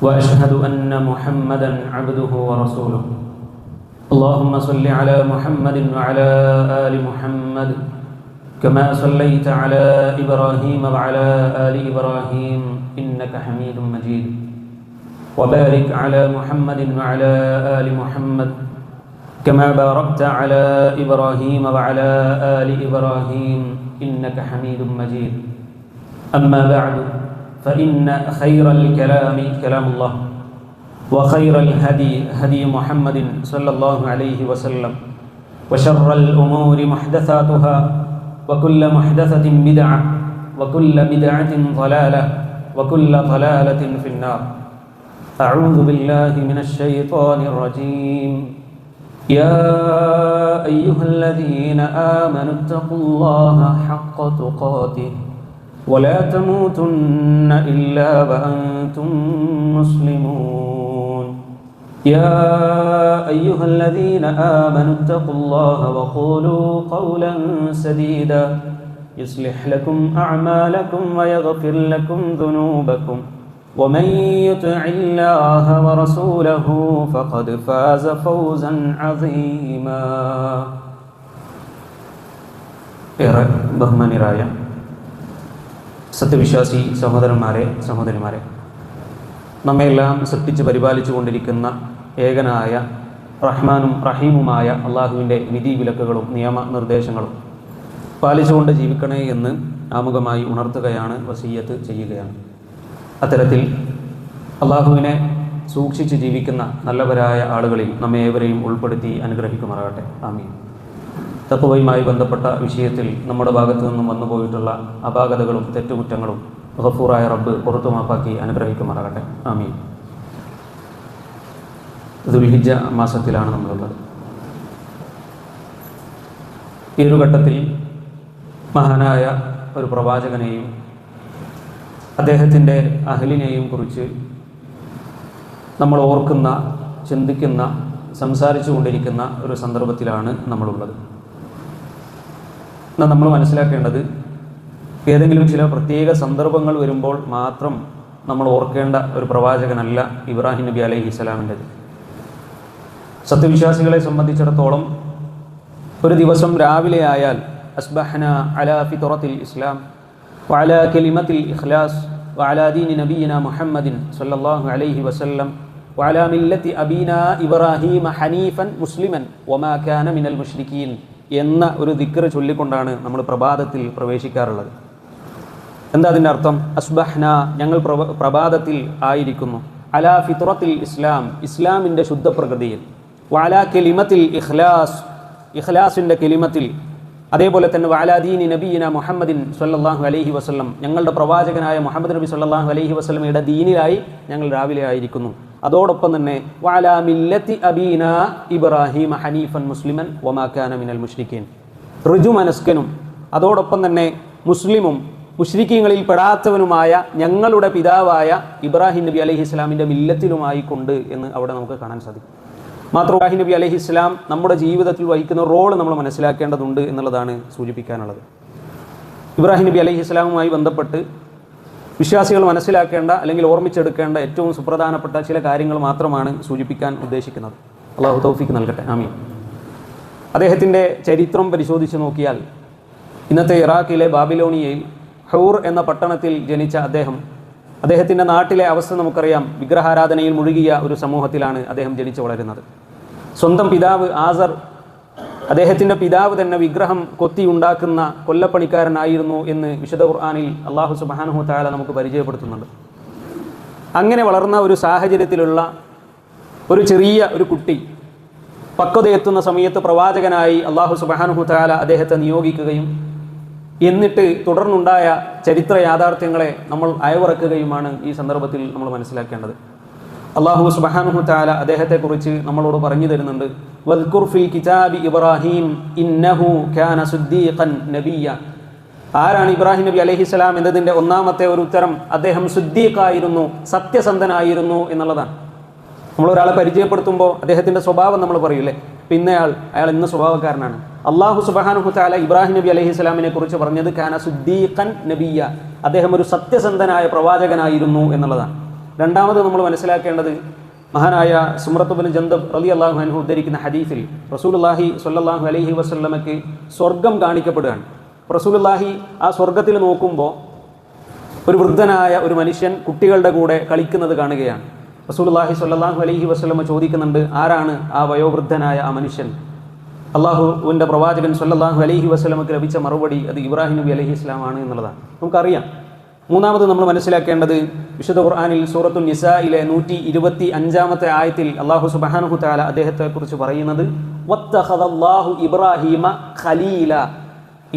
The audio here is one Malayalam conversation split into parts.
وأشهد أن محمدا عبده ورسوله. اللهم صل على محمد وعلى آل محمد كما صليت على إبراهيم وعلى آل إبراهيم إنك حميد مجيد. وبارك على محمد وعلى آل محمد كما باركت على إبراهيم وعلى آل إبراهيم إنك حميد مجيد. أما بعد فإن خير الكلام كلام الله وخير الهدي هدي محمد صلى الله عليه وسلم وشر الأمور محدثاتها وكل محدثة بدعة وكل بدعة ضلالة وكل ضلالة في النار. أعوذ بالله من الشيطان الرجيم. يا أيها الذين آمنوا اتقوا الله حق تقاته. ولا تموتن إلا وأنتم مسلمون يا أيها الذين آمنوا اتقوا الله وقولوا قولا سديدا يصلح لكم أعمالكم ويغفر لكم ذنوبكم ومن يطع الله ورسوله فقد فاز فوزا عظيما ഏറെ ബഹുമാനിരായ സത്യവിശ്വാസി സഹോദരന്മാരെ സഹോദരിമാരെ നമ്മയെല്ലാം സൃഷ്ടിച്ച് പരിപാലിച്ചു കൊണ്ടിരിക്കുന്ന ഏകനായ റഹ്മാനും റഹീമുമായ അള്ളാഹുവിന്റെ വിധി വിലക്കുകളും നിയമനിർദ്ദേശങ്ങളും പാലിച്ചുകൊണ്ട് ജീവിക്കണേ എന്ന് ആമുഖമായി ഉണർത്തുകയാണ് വസീയത്ത് ചെയ്യുകയാണ്. അത്തരത്തിൽ അള്ളാഹുവിനെ സൂക്ഷിച്ച് ജീവിക്കുന്ന നല്ലവരായ ആളുകളിൽ നമ്മെ ഏവരെയും ഉൾപ്പെടുത്തി അനുഗ്രഹിക്കുമാറാകട്ടെ. ആമീൻ. തത്വയുമായി ബന്ധപ്പെട്ട വിഷയത്തിൽ നമ്മുടെ ഭാഗത്തു നിന്നും വന്നു പോയിട്ടുള്ള അപാകതകളും തെറ്റുകുറ്റങ്ങളും ഗഫൂറായ റബ്ബ് പുറത്തുമാപ്പാക്കി അനുഗ്രഹിക്കുമാറാകട്ടെ. ആമീൻ. ദുൽഹിജ മാസത്തിലാണ് നമ്മളുള്ളത്. ഈ ഒരു ഘട്ടത്തിൽ മഹാനായ ഒരു പ്രവാചകനെയും അദ്ദേഹത്തിന്റെ അഹലിനെയും കുറിച്ച് നമ്മൾ ഓർക്കുന്ന ചിന്തിക്കുന്ന സംസാരിച്ചു കൊണ്ടിരിക്കുന്ന ഒരു സന്ദർഭത്തിലാണ് നമ്മളുള്ളത്. നമ്മൾ മനസ്സിലാക്കേണ്ടത് ഏതെങ്കിലും ചില പ്രത്യേക സന്ദർഭങ്ങൾ വരുമ്പോൾ മാത്രം നമ്മൾ ഓർക്കേണ്ട ഒരു പ്രവാചകനല്ല ഇബ്രാഹിം നബി അലൈഹി ഇസ്ലാമിന്റെത് സത്യവിശ്വാസികളെ സംബന്ധിച്ചിടത്തോളം ഒരു ദിവസം രാവിലെ ആയാൽ അസ്ബഹന അലാ ഫിത്തുറത്തിൽ ഇസ്ലാം വഅല കലിമത്തിൽ ഇഖ്ലാസ് വഅല ദീനി നബീന മുഹമ്മദിൻ സല്ലല്ലാഹു അലൈഹി വസല്ലം വഅല മില്ലത്തി അബീന ഇബ്രാഹിം ഹനീഫൻ മുസ്ലിമൻ വമാ കാന മിനൽ മുഷ്രിക്കീൻ എന്ന ഒരു ദിക്കറ് ചൊല്ലിക്കൊണ്ടാണ് നമ്മൾ പ്രഭാതത്തിൽ പ്രവേശിക്കാറുള്ളത്. എന്താ അതിന്റെ അർത്ഥം? അസ്ബഹ്ന ഞങ്ങൾ പ്രഭ പ്രഭാതത്തിൽ ആയിരിക്കുന്നു. അലാ ഫിത്തുറത്തിൽ ഇസ്ലാം ഇസ്ലാമിന്റെ ശുദ്ധപ്രകൃതിയിൽ. വാലാ കെലിമത്തിൽ ഇഖ്ലാസ് ഇഖ്ലാസിന്റെ കെലിമത്തിൽ. അതേപോലെ തന്നെ വാലാദീനി നബീന മുഹമ്മദിൻ സല്ലാഹു അലൈഹി വസ്ലം ഞങ്ങളുടെ പ്രവാചകനായ മുഹമ്മദ് നബി സല്ലാഹു അലൈഹി വസ്ലമയുടെ ദീനിലായി ഞങ്ങൾ രാവിലെ ആയിരിക്കുന്നു. അതോടൊപ്പം തന്നെ വാലാ മില്ലത്തി അബീന ഇബ്രാഹിം ഹനീഫൻ മുസ്ലിമൻ വമാക്കാന മിനൽ മുഷ്രിഖീൻ ഋജു മനസ്കനും അതോടൊപ്പം തന്നെ മുസ്ലിമും മുഷ്രിഖീങ്ങളിൽ പെടാത്തവനുമായ ഞങ്ങളുടെ പിതാവായ ഇബ്രാഹിം നബി അലഹി ഇസ്ലാമിന്റെ മില്ലത്തിലുമായി കൊണ്ട് എന്ന് അവിടെ നമുക്ക് കാണാൻ സാധിക്കും. മാത്രം ഇബ്രാഹിം നബി അലഹി ഇസ്ലാം നമ്മുടെ ജീവിതത്തിൽ വഹിക്കുന്ന റോൾ നമ്മൾ മനസ്സിലാക്കേണ്ടതുണ്ട് എന്നുള്ളതാണ് സൂചിപ്പിക്കാനുള്ളത്. ഇബ്രാഹിം നബി അലഹി ഇസ്ലാമുമായി ബന്ധപ്പെട്ട് വിശ്വാസികൾ മനസ്സിലാക്കേണ്ട അല്ലെങ്കിൽ ഓർമ്മിച്ചെടുക്കേണ്ട ഏറ്റവും സുപ്രധാനപ്പെട്ട ചില കാര്യങ്ങൾ മാത്രമാണ് സൂചിപ്പിക്കാൻ ഉദ്ദേശിക്കുന്നത്. അള്ളാഹു തൗഫിക്ക് നൽകട്ടെ. ആമീൻ. അദ്ദേഹത്തിന്റെ ചരിത്രം പരിശോധിച്ച് നോക്കിയാൽ ഇന്നത്തെ ഇറാഖിലെ ബാബിലോണിയയിൽ ഹൂർ എന്ന പട്ടണത്തിൽ ജനിച്ച അദ്ദേഹം അദ്ദേഹത്തിന്റെ നാട്ടിലെ അവസ്ഥ നമുക്കറിയാം. വിഗ്രഹാരാധനയിൽ മുഴുകിയ ഒരു സമൂഹത്തിലാണ് അദ്ദേഹം ജനിച്ചു വളരുന്നത്. സ്വന്തം പിതാവ് ആസർ അദ്ദേഹത്തിന്റെ പിതാവ് തന്നെ വിഗ്രഹം കൊത്തി ഉണ്ടാക്കുന്ന കൊല്ലപ്പണിക്കാരനായിരുന്നു എന്ന് വിശുദ്ധ ഖുർആാനിൽ അള്ളാഹു സുബാനുഹു താല നമുക്ക് പരിചയപ്പെടുത്തുന്നുണ്ട്. അങ്ങനെ വളർന്ന ഒരു സാഹചര്യത്തിലുള്ള ഒരു ചെറിയ ഒരു കുട്ടി പക്വതയെത്തുന്ന സമയത്ത് പ്രവാചകനായി അള്ളാഹു സുബാനുഹു താല അദ്ദേഹത്തെ നിയോഗിക്കുകയും എന്നിട്ട് തുടർന്നുണ്ടായ ചരിത്ര യാഥാർത്ഥ്യങ്ങളെ നമ്മൾ അയവിറക്കുകയുമാണ് ഈ സന്ദർഭത്തിൽ നമ്മൾ മനസ്സിലാക്കേണ്ടത്. അള്ളാഹു സുബാനുഹു താല അദ്ദേഹത്തെക്കുറിച്ച് നമ്മളോട് പറഞ്ഞു തരുന്നുണ്ട്. കിതാബി ഇബ്രാഹിം ഇന്നഹു സുദ്ദീഖൻ ആരാണ് ഇബ്രാഹിം നബി അലഹിസ്സലാം എന്നതിന്റെ ഒന്നാമത്തെ ഒരു ഉത്തരം അദ്ദേഹം സുദ്ദീഖായിരുന്നു സത്യസന്ധനായിരുന്നു എന്നുള്ളതാണ്. നമ്മൾ ഒരാളെ പരിചയപ്പെടുത്തുമ്പോൾ അദ്ദേഹത്തിന്റെ സ്വഭാവം നമ്മൾ പറയൂലേ പിന്നെ അയാൾ ഇന്ന സ്വഭാവക്കാരനാണ്. അള്ളാഹു സുബാനുഹു താല ഇബ്രാഹിം നബി അലൈഹി സ്വലാമിനെ കുറിച്ച് പറഞ്ഞത് കാന സുദ്ദീഖൻ നബിയ അദ്ദേഹം ഒരു സത്യസന്ധനായ പ്രവാചകനായിരുന്നു എന്നുള്ളതാണ്. രണ്ടാമത് നമ്മൾ മനസ്സിലാക്കേണ്ടത് മഹാനായ സുമ്രത്തുബിൻ ജന്തബ് റലി അള്ളാഹു അൻഹു ഉദ്ധരിക്കുന്ന ഹദീഫിൽ റസൂലുല്ലാഹി സ്വല്ലല്ലാഹു അലൈഹി വസ്ല്ലമയ്ക്ക് സ്വർഗം കാണിക്കപ്പെടുകയാണ്. റസൂലുല്ലാഹി ആ സ്വർഗത്തിൽ നോക്കുമ്പോൾ ഒരു വൃദ്ധനായ ഒരു മനുഷ്യൻ കുട്ടികളുടെ കൂടെ കളിക്കുന്നത് കാണുകയാണ്. റസൂലുള്ളാഹി സ്വല്ലല്ലാഹു അലൈഹി വസ്ലമ ചോദിക്കുന്നുണ്ട് ആരാണ് ആ വയോവൃദ്ധനായ ആ മനുഷ്യൻ? അള്ളാഹുവിന്റെ പ്രവാചകൻ സ്വല്ലല്ലാഹു അലൈഹി വസല്ലമക്ക് ലഭിച്ച മറുപടി അത് ഇബ്രാഹിം നബി അലൈഹി ഇസ്ലാമാണ് എന്നുള്ളതാണ്. നമുക്കറിയാം. മൂന്നാമത് നമ്മൾ മനസ്സിലാക്കേണ്ടത് വിശുദ്ധ ഖുർആാനിൽ സൂറത്തു നിസായിലെ നൂറ്റി ഇരുപത്തി അഞ്ചാമത്തെ ആയത്തിൽ അള്ളാഹു സുബാനഹു താല അദ്ദേഹത്തെക്കുറിച്ച് പറയുന്നത് ഇബ്രാഹീമ ഖലീല.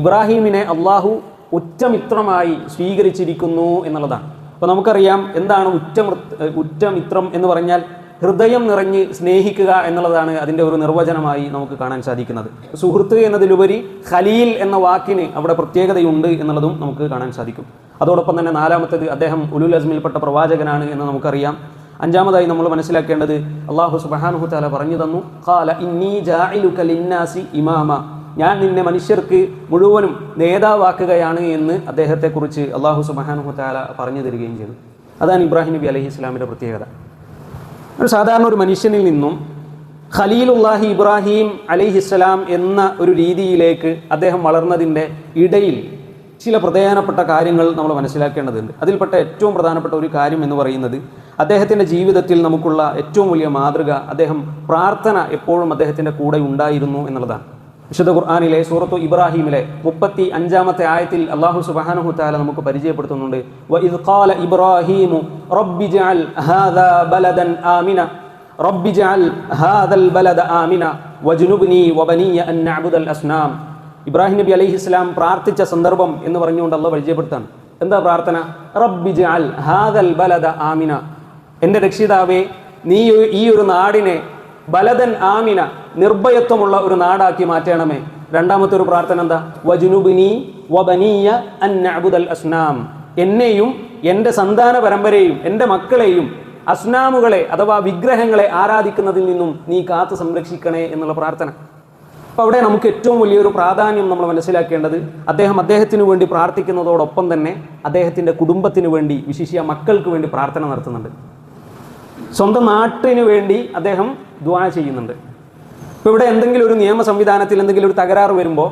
ഇബ്രാഹീമിനെ അള്ളാഹു ഉറ്റമിത്രമായി സ്വീകരിച്ചിരിക്കുന്നു എന്നുള്ളതാണ്. അപ്പോൾ നമുക്കറിയാം എന്താണ് ഉറ്റമൃ ഉറ്റമിത്രം എന്ന് പറഞ്ഞാൽ ഹൃദയം നിറഞ്ഞ് സ്നേഹിക്കുക എന്നുള്ളതാണ് അതിന്റെ ഒരു നിർവചനമായി നമുക്ക് കാണാൻ സാധിക്കുന്നത്. സുഹൃത്ത് എന്നതിലുപരി ഖലീൽ എന്ന വാക്കിന് അവിടെ പ്രത്യേകതയുണ്ട് എന്നുള്ളതും നമുക്ക് കാണാൻ സാധിക്കും. അതോടൊപ്പം തന്നെ നാലാമത്തേത് അദ്ദേഹം ഉലുൽ അസ്മിൽപ്പെട്ട പ്രവാചകനാണ് എന്ന് നമുക്കറിയാം. അഞ്ചാമതായി നമ്മൾ മനസ്സിലാക്കേണ്ടത് അള്ളാഹു സുബാനുഹു താല പറഞ്ഞു തന്നു ഖാല ഇന്നി ലിന്നാസി ഇമാമ. ഞാൻ നിന്നെ മനുഷ്യർക്ക് മുഴുവനും നേതാവാക്കുകയാണ് എന്ന് അദ്ദേഹത്തെക്കുറിച്ച് അള്ളാഹു സുബാനുഹു താല പറഞ്ഞു തരികയും ചെയ്തു. അതാണ് ഇബ്രാഹിം നബി അലഹി ഇസ്ലാമിന്റെ പ്രത്യേകത. ഒരു സാധാരണ ഒരു മനുഷ്യനിൽ നിന്നും ഖലീലുല്ലാഹി ഇബ്രാഹിം അലൈഹിസ്സലാം എന്ന ഒരു രീതിയിലേക്ക് അദ്ദേഹം വളർന്നതിന്റെ ഇടയിൽ ചില പ്രധാനപ്പെട്ട കാര്യങ്ങൾ നമ്മൾ മനസ്സിലാക്കേണ്ടതുണ്ട്. അതിൽപ്പെട്ട ഏറ്റവും പ്രധാനപ്പെട്ട ഒരു കാര്യം എന്ന് പറയുന്നത് അദ്ദേഹത്തിന്റെ ജീവിതത്തിൽ നമുക്കുള്ള ഏറ്റവും വലിയ മാതൃക അദ്ദേഹം പ്രാർത്ഥന എപ്പോഴും അദ്ദേഹത്തിന്റെ കൂടെ ഉണ്ടായിരുന്നു എന്നുള്ളതാണ്. വിശുദ്ധ ഖുർആാനിലെ സൂറത്തു ഇബ്രാഹിമിലെ മുപ്പത്തി അഞ്ചാമത്തെ ആയത്തിൽ അള്ളാഹു സുബാനഹു താല നമുക്ക് പരിചയപ്പെടുത്തുന്നുണ്ട്. ഖാല ഇബ്രാഹിമു റബ്ബി ജഅൽ ഹാദാ ആമിന. റബ്ബി ജഅൽ ആമിന. വബനിയ അൻ അസ്നാം. ഇബ്രാഹിം നബി അലൈഹി ഇസ്ലാം പ്രാർത്ഥിച്ച സന്ദർഭം എന്ന് പറഞ്ഞുകൊണ്ട് അള്ളാഹ് പരിചയപ്പെടുത്താണ്. എന്താ പ്രാർത്ഥന? റബ്ബി ജഅൽ ഹാദൽ ബലദ ആമിന. എന്റെ രക്ഷിതാവേ നീ ഈ ഒരു നാടിനെ ബലദൻ ആമിന നിർഭയത്വമുള്ള ഒരു നാടാക്കി മാറ്റണമേ. രണ്ടാമത്തെ ഒരു പ്രാർത്ഥന എന്താ? വജുനുബിനി വബനീയ അന്നഅബുദൽ അസ്നാം. എന്നെയും എന്റെ സന്താന പരമ്പരയും എന്റെ മക്കളെയും അസ്നാമുകളെ അഥവാ വിഗ്രഹങ്ങളെ ആരാധിക്കുന്നതിൽ നിന്നും നീ കാത്തു സംരക്ഷിക്കണേ എന്നുള്ള പ്രാർത്ഥന. അപ്പോൾ അവിടെ നമുക്ക് ഏറ്റവും വലിയൊരു പ്രാധാന്യം നമ്മൾ മനസ്സിലാക്കേണ്ടത് അദ്ദേഹം അദ്ദേഹത്തിന് വേണ്ടി പ്രാർത്ഥിക്കുന്നതോടൊപ്പം തന്നെ അദ്ദേഹത്തിന്റെ കുടുംബത്തിന് വേണ്ടി വിശിഷ്യ മക്കൾക്ക് വേണ്ടി പ്രാർത്ഥന നടത്തുന്നുണ്ട്. സ്വന്തം നാട്ടിന് വേണ്ടി അദ്ദേഹം ദ്വാ ചെയ്യുന്നുണ്ട്. ഇപ്പോൾ ഇവിടെ എന്തെങ്കിലും ഒരു നിയമ സംവിധാനത്തിൽ എന്തെങ്കിലും ഒരു തകരാറ് വരുമ്പോൾ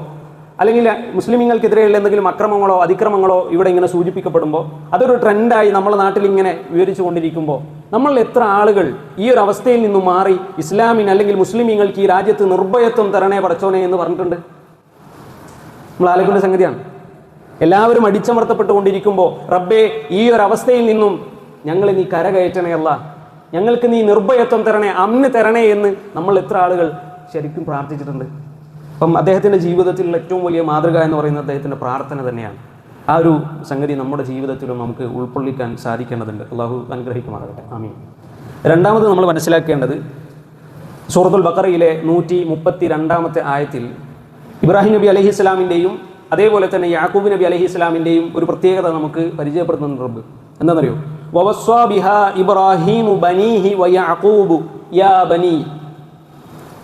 അല്ലെങ്കിൽ മുസ്ലിമീങ്ങൾക്കെതിരെയുള്ള എന്തെങ്കിലും അക്രമങ്ങളോ അതിക്രമങ്ങളോ ഇവിടെ ഇങ്ങനെ സൂചിപ്പിക്കപ്പെടുമ്പോൾ അതൊരു ട്രെൻഡായി നമ്മുടെ നാട്ടിൽ ഇങ്ങനെ വിവരിച്ചു കൊണ്ടിരിക്കുമ്പോൾ നമ്മൾ എത്ര ആളുകൾ ഈ ഒരു അവസ്ഥയിൽ നിന്നും മാറി ഇസ്ലാമിന് അല്ലെങ്കിൽ മുസ്ലിമീങ്ങൾക്ക് ഈ രാജ്യത്ത് നിർഭയത്വം തരണേ പടച്ചോനെ എന്ന് പറഞ്ഞിട്ടുണ്ട്? നമ്മൾ ആലോചിക്കേണ്ട സംഗതിയാണ്. എല്ലാവരും അടിച്ചമർത്തപ്പെട്ടുകൊണ്ടിരിക്കുമ്പോൾ റബ്ബേ ഈ ഒരു അവസ്ഥയിൽ നിന്നും ഞങ്ങളെ നീ കരകയറ്റണേ അല്ല ഞങ്ങൾക്ക് നീ നിർഭയത്വം തരണേ അന്ന് തരണേ എന്ന് നമ്മൾ എത്ര ആളുകൾ ശരിക്കും പ്രാർത്ഥിച്ചിട്ടുണ്ട്. അപ്പം അദ്ദേഹത്തിന്റെ ജീവിതത്തിലുള്ള ഏറ്റവും വലിയ മാതൃക എന്ന് പറയുന്നത് അദ്ദേഹത്തിന്റെ പ്രാർത്ഥന തന്നെയാണ്. ആ ഒരു സംഗതി നമ്മുടെ ജീവിതത്തിലും നമുക്ക് ഉൾക്കൊള്ളിക്കാൻ സാധിക്കേണ്ടതുണ്ട്. അള്ളാഹു അനുഗ്രഹിക്കുമാറാകട്ടെ. ആമീൻ. രണ്ടാമത് നമ്മൾ മനസ്സിലാക്കേണ്ടത് സൂറത്തുൽ ബക്കറയിലെ നൂറ്റി മുപ്പത്തി രണ്ടാമത്തെ ആയത്തിൽ ഇബ്രാഹിം നബി അലഹി ഇസ്ലാമിന്റെയും അതേപോലെ തന്നെ യാക്കൂബ് നബി അലഹി ഇസ്ലാമിന്റെയും ഒരു പ്രത്യേകത നമുക്ക് പരിചയപ്പെടുത്തുന്നുണ്ട് എന്താണെന്നറിയോ? ബിഹാ ഇബ്രാഹിമു ബനീഹി വയാക്കൂബു യാ ബനി.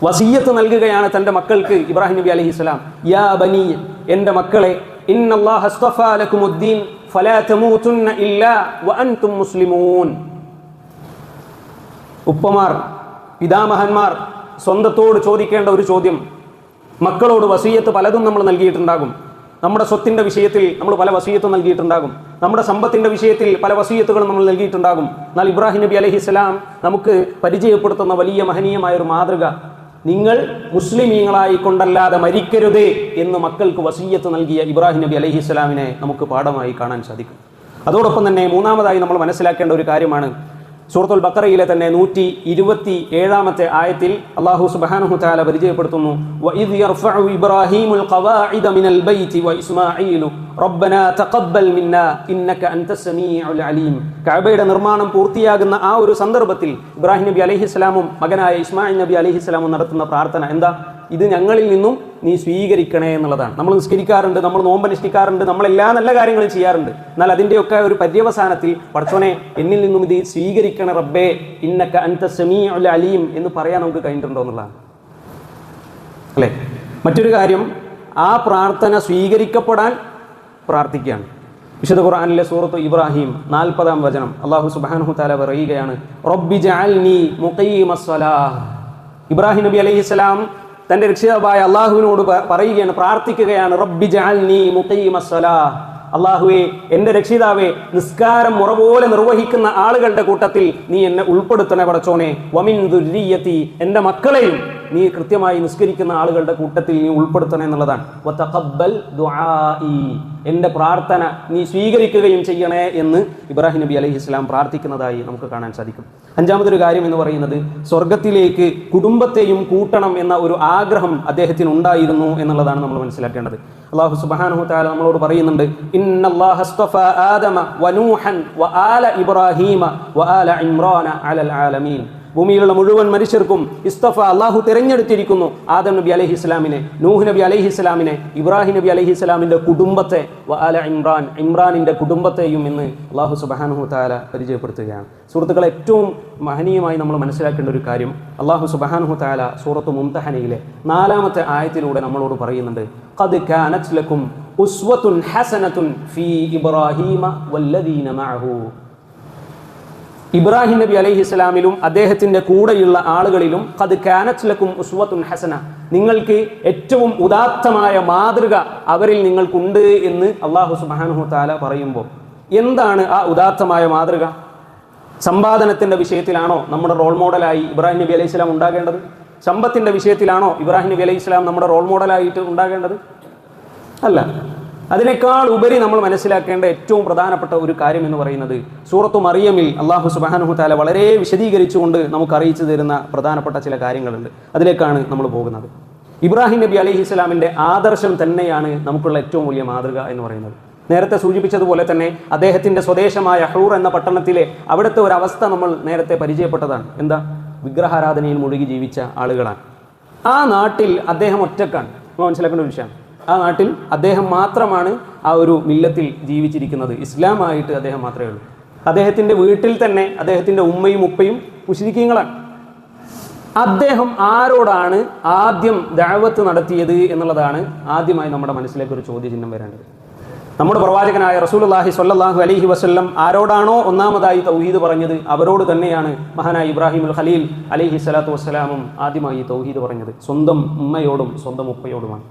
വസീയത്ത് നൽകുകയാണ് തന്റെ മക്കൾക്ക് ഇബ്രാഹിം നബി അലഹി സ്വലാം. യാ ബനി എന്റെ മക്കളെ ഇന്നല്ലാഹ അസ്തഫാ ലക്കുമുദ്ദീൻ ഫലാ തമൂതുന്ന ഇല്ലാ വഅൻതും മുസ്ലിമൂൻ. ഉപ്പമാർ പിതാമഹന്മാർ സ്വന്തത്തോട് ചോദിക്കേണ്ട ഒരു ചോദ്യം. മക്കളോട് വസീയത്ത് പലതും നമ്മൾ നൽകിയിട്ടുണ്ടാകും. നമ്മുടെ സ്വത്തിന്റെ വിഷയത്തിൽ നമ്മൾ പല വസീയത്തും നൽകിയിട്ടുണ്ടാകും. നമ്മുടെ സമ്പത്തിന്റെ വിഷയത്തിൽ പല വസീയത്തുകളും നമ്മൾ നൽകിയിട്ടുണ്ടാകും. എന്നാൽ ഇബ്രാഹിം നബി അലഹിസ്സലാം നമുക്ക് പരിചയപ്പെടുത്തുന്ന വലിയ മഹനീയമായ ഒരു മാതൃക നിങ്ങൾ മുസ്ലിമീങ്ങളായി കൊണ്ടല്ലാതെ മരിക്കരുതേ എന്ന് മക്കൾക്ക് വസീയത്ത് നൽകിയ ഇബ്രാഹിം നബി അലഹിസ്സലാമിനെ നമുക്ക് പാഠമായി കാണാൻ സാധിക്കും. അതോടൊപ്പം തന്നെ മൂന്നാമതായി നമ്മൾ മനസ്സിലാക്കേണ്ട ഒരു കാര്യമാണ് സൂറത്തുൽ ബക്കറയിലെ തന്നെ നൂറ്റി ഇരുപത്തി ഏഴാമത്തെ ആയത്തിൽ അള്ളാഹു സുബ്ഹാനഹു തആല പരിചയപ്പെടുത്തുന്നു. ഇബ്രാഹീമുൽ റബ്ബന തഖബ്ബൽ മിന്ന ഇന്നക അൻത സമീഉൽ അലീം. കഅബയുടെ നിർമ്മാണം പൂർത്തിയാകുന്ന ആ ഒരു സന്ദർഭത്തിൽ ഇബ്രാഹിം നബി അലൈഹിസ്സലാമും മകനായ ഇസ്മായിൽ നബി അലൈഹിസ്സലാമും നടത്തുന്ന പ്രാർത്ഥന എന്താ? ഇത് ഞങ്ങളിൽ നിന്നും നീ സ്വീകരിക്കണേ എന്നുള്ളതാണ്. നമ്മൾ നിസ്കരിക്കാറുണ്ട് നമ്മൾ നോമ്പനുഷ്ഠിക്കാറുണ്ട് നമ്മൾ എല്ലാ നല്ല കാര്യങ്ങളും ചെയ്യാറുണ്ട്. എന്നാൽ അതിന്റെയൊക്കെ ഒരു പര്യവസാനത്തിൽ പടച്ചോനെ എന്നിൽ നിന്നും ഇത് സ്വീകരിക്കണ റബ്ബേ ഇന്നക്ക അൻത സമീഉൽ അലീം എന്ന് പറയാൻ നമുക്ക് കഴിഞ്ഞിട്ടുണ്ടോ എന്നുള്ളതാണ്. അല്ലേ? മറ്റൊരു കാര്യം ആ പ്രാർത്ഥന സ്വീകരിക്കപ്പെടാൻ പ്രാർത്ഥിക്കുകയാണ്. വിശുദ്ധ ഖുർആനിലെ സൂറത്ത് ഇബ്രാഹിം നാൽപ്പതാം വചനം അള്ളാഹു സുബ്ഹാനഹു താല പറയുകയാണ് റബ്ബി ഇബ്രാഹിം നബി അലൈഹി സ്വലാം തന്റെ രക്ഷിതാവായ അള്ളാഹുവിനോട് പറയുകയാണ് പ്രാർത്ഥിക്കുകയാണ് റബ്ബി ജഅൽനി മുഖീമസ്സലാഹ് അള്ളാഹുവെ എന്റെ രക്ഷിതാവെ നിസ്കാരം മുറ പോലെ നിർവഹിക്കുന്ന ആളുകളുടെ കൂട്ടത്തിൽ നീ എന്നെ ഉൾപ്പെടുത്തണേ പടച്ചോനെ. വമിൻ ദുര്യത്തി എന്റെ മക്കളെയും നീ കൃത്യമായി നിസ്കരിക്കുന്ന ആളുകളുടെ കൂട്ടത്തിൽ നീ ഉൾപ്പെടുത്തണം എന്നുള്ളതാണ്. വതഖബ്ബൽ ദുആഇ. എന്റെ പ്രാർത്ഥന നീ സ്വീകരിക്കുകയും ചെയ്യണേ എന്ന് ഇബ്രാഹിം നബി അലൈഹി ഇസ്ലാം പ്രാർത്ഥിക്കുന്നതായി നമുക്ക് കാണാൻ സാധിക്കും. അഞ്ചാമതൊരു കാര്യം എന്ന് പറയുന്നത് സ്വർഗത്തിലേക്ക് കുടുംബത്തെയും കൂട്ടണം എന്ന ഒരു ആഗ്രഹം അദ്ദേഹത്തിന് ഉണ്ടായിരുന്നു എന്നുള്ളതാണ് നമ്മൾ മനസ്സിലാക്കേണ്ടത്. അള്ളാഹു സുബ്ഹാനഹു താല നമ്മളോട് പറയുന്നുണ്ട് ഇബ്രാഹീമ വആല ഇമ്രാന അലൽ ആലമീൻ. ഭൂമിയിലുള്ള മുഴുവൻ മനുഷ്യർക്കും ഇസ്തഫ അള്ളാഹു തിരഞ്ഞെടുത്തിരിക്കുന്നു. ആദം നബി അലഹി ഇസ്ലാമിനെ നൂഹ് നബി അലഹി ഇസ്ലാമിനെ ഇബ്രാഹിം നബി അലഹി ഇസ്ലാമിന്റെ കുടുംബത്തെ അല ഇമ്രാൻ ഇമ്രാനിന്റെ കുടുംബത്തെയും ഇന്ന് അള്ളാഹു സുബ്ഹാനഹു തആല പരിചയപ്പെടുത്തുകയാണ്. സുഹൃത്തുക്കളെ ഏറ്റവും മഹനീയമായി നമ്മൾ മനസ്സിലാക്കേണ്ട ഒരു കാര്യം അള്ളാഹു സുബ്ഹാനഹു തആല സൂറത്ത് മുംതഹനയിലെ നാലാമത്തെ ആയത്തിലൂടെ നമ്മളോട് പറയുന്നുണ്ട്. ഖദ് കാനത് ലക്കും ഉസ്വത്തുൻ ഹസനത്തുൻ ഫീ ഇബ്രാഹീമ വല്ലദീന മഅഹു. ഇബ്രാഹിം നബി അലൈഹി ഇസ്ലാമിലും അദ്ദേഹത്തിന്റെ കൂടെയുള്ള ആളുകളിലും അത് കാനച്ചിലക്കും ലക്കും ഉസ്വത്തുൻ ഹസന. നിങ്ങൾക്ക് ഏറ്റവും ഉദാത്തമായ മാതൃക അവരിൽ നിങ്ങൾക്കുണ്ട് എന്ന് അള്ളാഹു സുബ്ഹാനഹു താല പറയുമ്പോൾ എന്താണ് ആ ഉദാത്തമായ മാതൃക? സമ്പാദനത്തിന്റെ വിഷയത്തിലാണോ നമ്മുടെ റോൾ മോഡലായി ഇബ്രാഹിം നബി അലൈഹി ഇസ്ലാം ഉണ്ടാകേണ്ടത്? സമ്പത്തിന്റെ വിഷയത്തിലാണോ ഇബ്രാഹിം നബി അലൈഹി ഇസ്ലാം നമ്മുടെ റോൾ മോഡലായിട്ട് ഉണ്ടാകേണ്ടത്? അല്ല. അതിനേക്കാൾ ഉപരി നമ്മൾ മനസ്സിലാക്കേണ്ട ഏറ്റവും പ്രധാനപ്പെട്ട ഒരു കാര്യം എന്ന് പറയുന്നത് സൂറത്തു മറിയമിൽ അള്ളാഹു സുബാനുഹു താല വളരെ വിശദീകരിച്ചുകൊണ്ട് നമുക്ക് അറിയിച്ചു തരുന്ന പ്രധാനപ്പെട്ട ചില കാര്യങ്ങളുണ്ട്. അതിലേക്കാണ് നമ്മൾ പോകുന്നത്. ഇബ്രാഹിം നബി അലി ഇസ്ലാമിന്റെ ആദർശം തന്നെയാണ് നമുക്കുള്ള ഏറ്റവും വലിയ മാതൃക എന്ന് പറയുന്നത്. നേരത്തെ സൂചിപ്പിച്ചതുപോലെ തന്നെ അദ്ദേഹത്തിന്റെ സ്വദേശമായ ഹൂർ എന്ന പട്ടണത്തിലെ അവിടുത്തെ ഒരു അവസ്ഥ നമ്മൾ നേരത്തെ പരിചയപ്പെട്ടതാണ്. എന്താ? വിഗ്രഹാരാധനയിൽ മുഴുകി ജീവിച്ച ആളുകളാണ്. ആ നാട്ടിൽ അദ്ദേഹം ഒറ്റക്കാണ്. മനസ്സിലാക്കേണ്ട ഒരു വിഷയമാണ്. ആ നാട്ടിൽ അദ്ദേഹം മാത്രമാണ് ആ ഒരു മില്ലത്തിൽ ജീവിച്ചിരിക്കുന്നത്. ഇസ്ലാമായിട്ട് അദ്ദേഹം മാത്രമേ ഉള്ളൂ. അദ്ദേഹത്തിന്റെ വീട്ടിൽ തന്നെ അദ്ദേഹത്തിന്റെ ഉമ്മയും ഉപ്പയും മുസ്ലിക്കീങ്ങളാണ് അദ്ദേഹം ആരോടാണ് ആദ്യം ദാവത്ത് നടത്തിയത് എന്നുള്ളതാണ് ആദ്യമായി നമ്മുടെ മനസ്സിലേക്ക് ഒരു ചോദ്യചിഹ്നം വരേണ്ടത്. നമ്മുടെ പ്രവാചകനായ റസൂലുള്ളാഹി സ്വല്ലല്ലാഹു അലഹി വസ്ല്ലം ആരോടാണോ ഒന്നാമതായി തൗഹീദ് പറഞ്ഞത്? അവരോട് തന്നെയാണ് മഹാനായ ഇബ്രാഹിം അൽ ഖലീൽ അലഹി സ്വലാത്തു വസ്സലാമും ആദ്യമായി തൗഹീദ് പറഞ്ഞത്. സ്വന്തം ഉമ്മയോടും സ്വന്തം ഉപ്പയോടുമാണ്.